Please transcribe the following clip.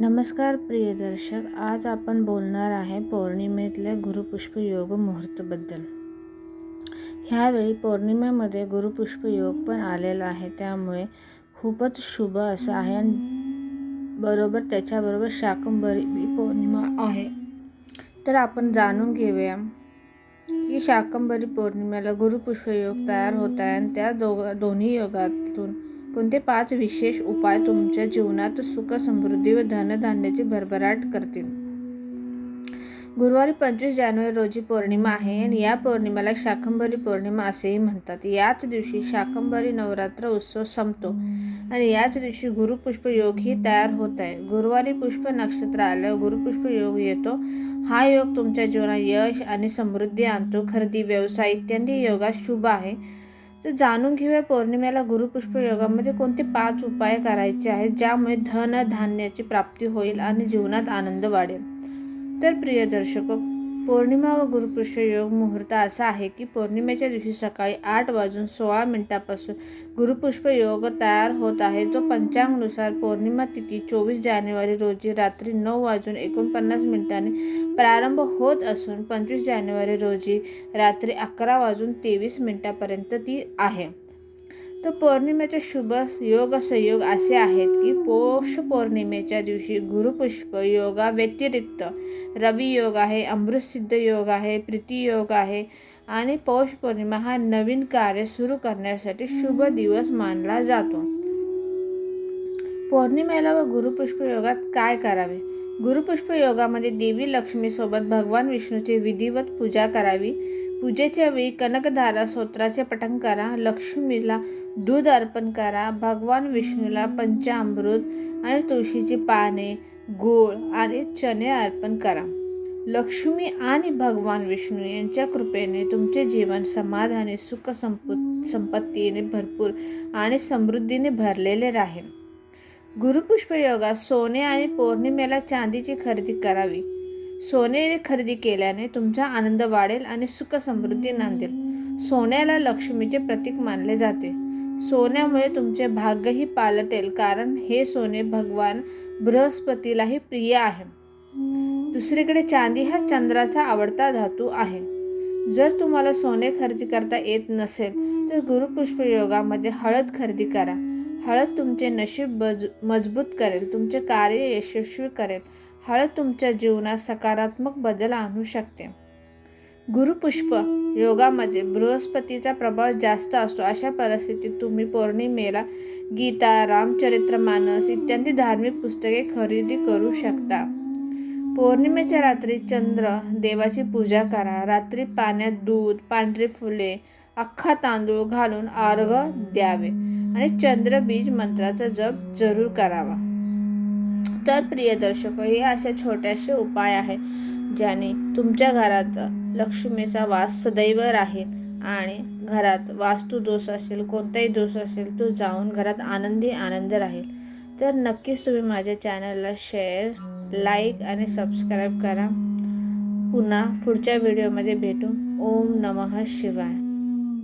नमस्कार प्रिय दर्शक आज आपण बोलणार आहे पौर्णिमेतल्या गुरुपुष्प योग मुहूर्तबद्दल. ह्यावेळी पौर्णिमेमध्ये गुरुपुष्प योग पण आलेला आहे त्यामुळे खूपच शुभ असं आहे आणि बरोबर त्याच्याबरोबर शाकंभरी पौर्णिमा आहे. तर आपण जाणून घेऊया. की शाकंभरी पौर्णिमेला गुरुपुष्पयोग तयार होत आहे आणि त्या दोघ दोन्ही योगातून कोणते पाच विशेष उपाय तुमच्या जीवनात सुख समृद्धी व धनधान्याची भरभराट करतील? गुरुवारी पंचवीस जानेवारी रोजी पौर्णिमा आहे आणि या पौर्णिमेला शाकंभरी पौर्णिमा असेही म्हणतात. याच दिवशी शाकंभरी नवरात्र उत्सव संपतो आणि याच दिवशी गुरुपुष्प योगही तयार होत आहे. गुरुवारी पुष्प नक्षत्र आल्यावर गुरुपुष्प योग येतो. हा योग तुमच्या जीवनात यश आणि समृद्धी आणतो. खरेदी व्यवसाय इत्यादी योगात शुभ आहे. तर जाणून घेऊया पौर्णिमेला गुरुपुष्प योगामध्ये कोणते पाच उपाय करायचे आहेत ज्यामुळे धन धान्याची प्राप्ती होईल आणि जीवनात आनंद वाढेल. तर प्रिय दर्शक पौर्णिमा व गुरुपृष्ठ योग मुहूर्त असा आहे की पौर्णिमेच्या दिवशी सकाळी आठ वाजून सोळा मिनिटापासून गुरुपुष्प योग तयार होत आहे. जो पंचांगनुसार पौर्णिमा तिथी चोवीस जानेवारी रोजी रात्री नऊ वाजून एकोणपन्नास मिनिटांनी प्रारंभ होत असून पंचवीस जानेवारी रोजी रात्री अकरा वाजून तेवीस मिनिटापर्यंत ती आहे. तर पौर्णिमेचे शुभ योग संयोग असे आहेत की पौष पौर्णिमेच्या दिवशी गुरुपुष्प योगा व्यतिरिक्त रवी योग आहे अमृतसिद्ध योग आहे प्रीती योग आहे आणि पौष पौर्णिमा हा नवीन कार्य सुरू करण्यासाठी शुभ दिवस मानला जातो. पौर्णिमेला व गुरुपुष्प योगात काय करावे? गुरुपुष्प योगामध्ये देवी लक्ष्मीसोबत भगवान विष्णूची विधिवत पूजा करावी. पूजेच्या वेळी कनकधारा स्तोत्राचे पठण करा. लक्ष्मीला दूध अर्पण करा. भगवान विष्णूला पंचामृत आणि तुळशीची पाने गोळ आणि चणे अर्पण करा. लक्ष्मी आणि भगवान विष्णू यांच्या कृपेने तुमचे जीवन समाधानी सुख संप संपत्तीने भरपूर आणि समृद्धीने भरलेले राहील. गुरुपुष्प योगात सोने आणि पौर्णिमेला चांदीची खरेदी करावी. सोने खरेदी केल्याने तुमचा आनंद वाढेल आणि सुख समृद्धी नांदेल. सोन्याला लक्ष्मीचे प्रतीक मानले जाते. सोन्यामुळे तुमचे भाग्यही पालटेल कारण हे सोने भगवान बृहस्पतीलाही प्रिय आहे. दुसरीकडे चांदी हा चंद्राचा आवडता धातू आहे. जर तुम्हाला सोने खरेदी करता येत नसेल तर गुरुपुष्प योगामध्ये हळद खरेदी करा. हळद तुमचे नशीब बज मजबूत करेल तुमचे कार्य यशस्वी करेल. हळद तुमच्या जीवनात सकारात्मक बदल आणू शकते. गुरुपुष्प योगामध्ये बृहस्पतीचा प्रभाव जास्त असतो. अशा परिस्थितीत तुम्ही पौर्णिमेला गीता रामचरित्र मानस इत्यादी धार्मिक पुस्तके खरेदी करू शकता. पौर्णिमेच्या रात्री चंद्र देवाची पूजा करा. रात्री पाण्यात दूध पांढरी फुले अख्खा तांदूळ घालून अर्घ द्यावे. आणि चंद्रबीज मंत्राचा जप जरूर करावा. तर प्रिय दर्शक हे असे छोट्याशे उपाय आहेत ज्याने तुमच्या घरात लक्ष्मीचा वास सदैव राहील आणि घरात वास्तुदोष असेल कोणताही दोष असेल तो जाऊन घरात आनंदी आनंद राहील. तर नक्कीच तुम्ही माझ्या चॅनलला शेअर लाईक आणि सबस्क्राईब करा. पुन्हा पुढच्या व्हिडिओमध्ये भेटू. ओम नमः शिवाय.